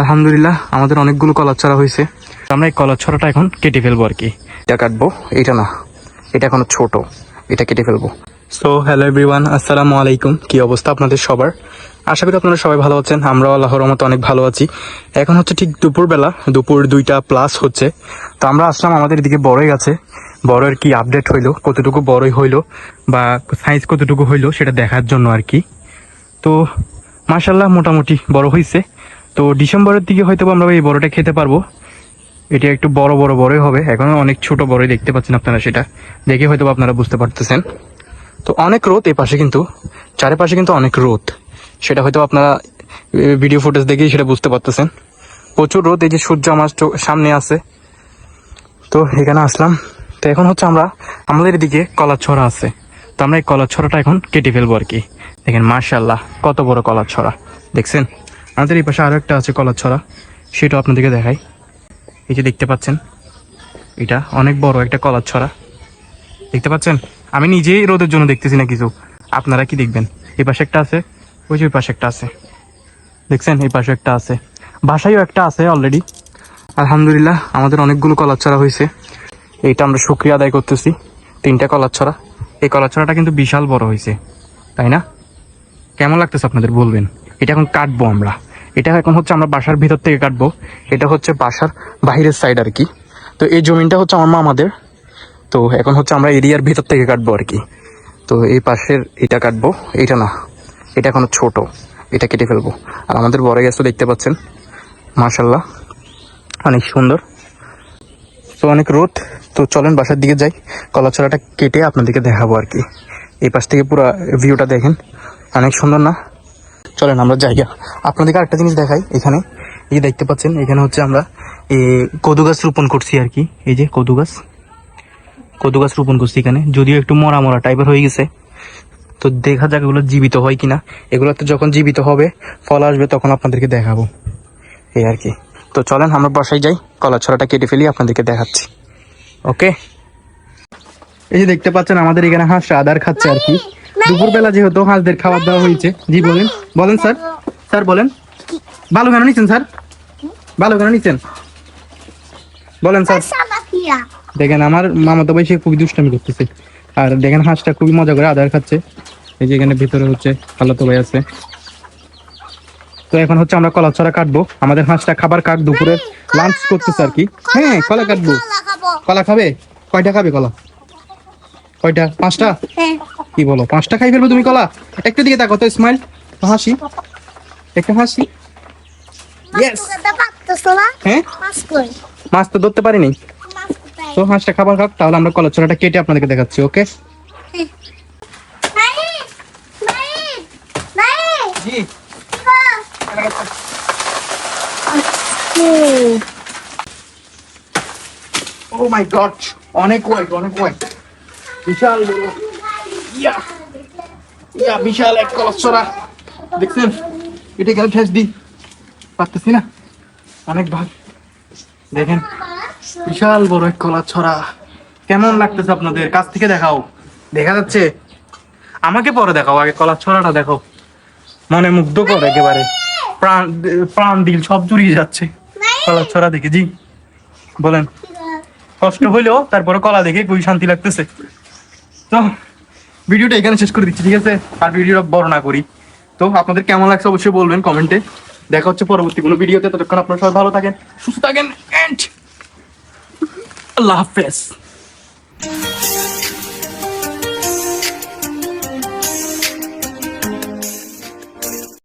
আলহামদুলিল্লাহ আমাদের অনেকগুলো কলার ছড়া হয়েছে। আমরা এই কলার ছড়াটা এখন কেটে ফেলব আর কি। এটা কাটবো এটা না এটা এখনও ছোট এটা কেটে ফেলব। সো হ্যালো এভরিওয়ান আসসালামু আলাইকুম। কি অবস্থা আপনাদের সবার? আশা করি আপনারা সবাই ভালো আছেন আমরাও আল্লাহর রহমতে অনেক ভালো আছি। এখন হচ্ছে ঠিক দুপুরবেলা দুপুর দুইটা প্লাস হচ্ছে। তো আমরা আসলাম আমাদের এদিকে বড়ই আছে। বড়ের কি আপডেট হইল কতটুকু বড়ই হইল বা সাইজ কতটুকু হইল সেটা দেখার জন্য আর কি। তো মাশাল্লাহ মোটামুটি বড় হয়েছে তো ডিসেম্বরের দিকে হয়তো আমরা এই বড়টা খেতে পারব। এটা একটু বড় বড় বড়ই হবে। এখনও অনেক ছোট বড়ই দেখতে পাচ্ছেন আপনারা সেটা। দেখে হয়তো আপনারা বুঝতে পারতেছেন। তো অনেক রোদ এই পাশে কিন্তু, চারিপাশে কিন্তু অনেক রোদ। সেটা হয়তো আপনারা ভিডিও ফুটেজ দেখেই সেটা বুঝতে পারতেছেন। প্রচুর রোদ, এই যে সূর্য আমার সামনে আছে। তো এখানে আসলাম। তো এখন হচ্ছে আমরা, আমাদের এদিকে কলার ছড়া আছে। তো আমরা এই কলার ছড়াটা এখন কেটে ফেলব আর কি। দেখেন মার্শাল্লাহ কত বড় কলার ছড়া দেখছেন? আমাদের এই পাশে আরও একটা আছে কলার ছড়া। সেটাও আপনাদেরকে দেখাই। এই যে দেখতে পাচ্ছেন, এটা অনেক বড় একটা কলার ছড়া। দেখতে পাচ্ছেন? আমি নিজেই রোদের জন্য দেখতেছি না কিছু। আপনারা কি দেখবেন? এই পাশে একটা আছে, ওই যে ওই পাশে একটা আছে। দেখছেন? এই পাশে একটা আছে। বাসায়ও একটা আছে অলরেডি আলহামদুলিল্লাহ, আমাদের অনেকগুলো কলার ছড়া হয়েছে। এইটা আমরা শুক্রিয়া আদায় করতেছি, তিনটা কলার ছড়া। এই কলার ছড়াটা কিন্তু বিশাল বড় হয়েছে, তাই না? কেমন লাগতেছে আপনাদের বলবেন? এটা এখন কাটবো আমরা। এটা এখন হচ্ছে আমরা বাসার ভিতর থেকে কাটবো। এটা হচ্ছে বাসার বাহিরের সাইড আর কি। তো এই জমিনটা হচ্ছে আমার মামাদের। তো এখন হচ্ছে আমরা এরিয়ার ভিতর থেকে কাটবো আর কি। তো এই পাশের এটা কাটবো। এটা না, এটা এখনও ছোট। এটা কেটে ফেলব। আর আমাদের বড় গ্যাস দেখতে পাচ্ছেন। মার্শাল্লাহ অনেক সুন্দর। তো অনেক রোদ। তো চলেন বাসার দিকে যাই। কলাছড়াটা কেটে আপনাদেরকে দেখাবো আর কি। এই পাশ থেকে পুরো ভিউটা দেখেন। অনেক সুন্দর না? চলেন, আমরা যাই। আপনাদেরকে আরেকটা জিনিস দেখাই এখানে। এই দেখতে পাচ্ছেন, এখানে হচ্ছে আমরা কদু গাছ রোপণ করছি আর কি। এই যে কদু গাছ। কদু গাছ রোপণ করছি এখানে। যদিও একটু মরা মরা টাইপের হয়ে গেছে। তো দেখা যাক এগুলো জীবিত হয় কিনা। এগুলো তো যখন জীবিত হবে, ফল আসবে তখন আপনাদেরকে দেখাবো। এই আর কি। তো চলেন, আমরা বাসায় যাই। কলা ছড়াটা কেটে ফেলি, আপনাদেরকে দেখাচ্ছি। ওকে? এই যে দেখতে পাচ্ছেন, আমাদের এখানে হাঁস আদার খাচ্ছে আর কি। দুপুরবেলা যেহেতু হাঁসদের খাবার দেওয়া হয়েছে। জি বলেন। বলেন স্যার। স্যার বলেন। ভালো কেন নিচ্ছেন স্যার? ভালো কেন নিচ্ছেন বলেন স্যার। দেখেন আমার মামাতো ভাই সে খুবই দুষ্টামি করতেছে। আর দেখেন হাঁসটা খুবই মজা করে আদার খাচ্ছে। এই যে এখানে ভিতরে হচ্ছে খালাতো ভাই আছে। তো এখন হচ্ছে আমরা কলা ছড়া কাটবো। আমাদের হাঁসটা খাবার কাক দুপুরে লাঞ্চ করতেছে আর কি। হ্যাঁ কলা কাটবো। কলা খাবে? কয়টা খাবে কলা? কয়টা? পাঁচটা? Eh. কি বলো? পাঁচটা খাই ফেলব তুমি কলা? একটু দিকে তাকো তো স্মাইল হাসি। একটু হাসি। ইয়েস. হ্যাঁ? মাছ তো ধরতে পারিনি। তো হাঁসটা খাবার খাক তাহলে আমরা কলা ছড়াটা কেটে আপনাদেরকে দেখাচ্ছি ওকে? ও মাই গড অনেক ওয়াইট অনেক ওয়াইট বিশাল। ইয়া ইয়া বিশাল এক কলসরা দেখছেন? এটা গেলে ঠেস দি। পারতেছি না? অনেক ভাগ। দেখেন বিশাল বড় এক কলা ছড়া। কেমন লাগতেছে আপনাদের? কাছ থেকে দেখাও। দেখা যাচ্ছে? আমাকে পরে দেখাও আগে কলার ছড়াটা দেখো মনে মুগ্ধ করে একেবারে। প্রাণ প্রাণ দিল সব জুড়িয়ে যাচ্ছে। কলার ছড়া দেখে জি। বলেন। কষ্ট হইলেও তারপরে কলা দেখে খুবই শান্তি লাগতেছে। তো ভিডিওটা এখানে শেষ করে দিচ্ছি, ঠিক আছে? আর ভিডিওটা বড় না করি। তো আপনাদের কেমন লাগছে অবশ্যই বলবেন কমেন্টে। দেখা হচ্ছে পরবর্তী কোনো ভিডিওতে, ততক্ষণ আপনারা সবাই ভালো থাকেন, সুস্থ থাকেন অ্যান্ড আল্লাহ হাফেজ।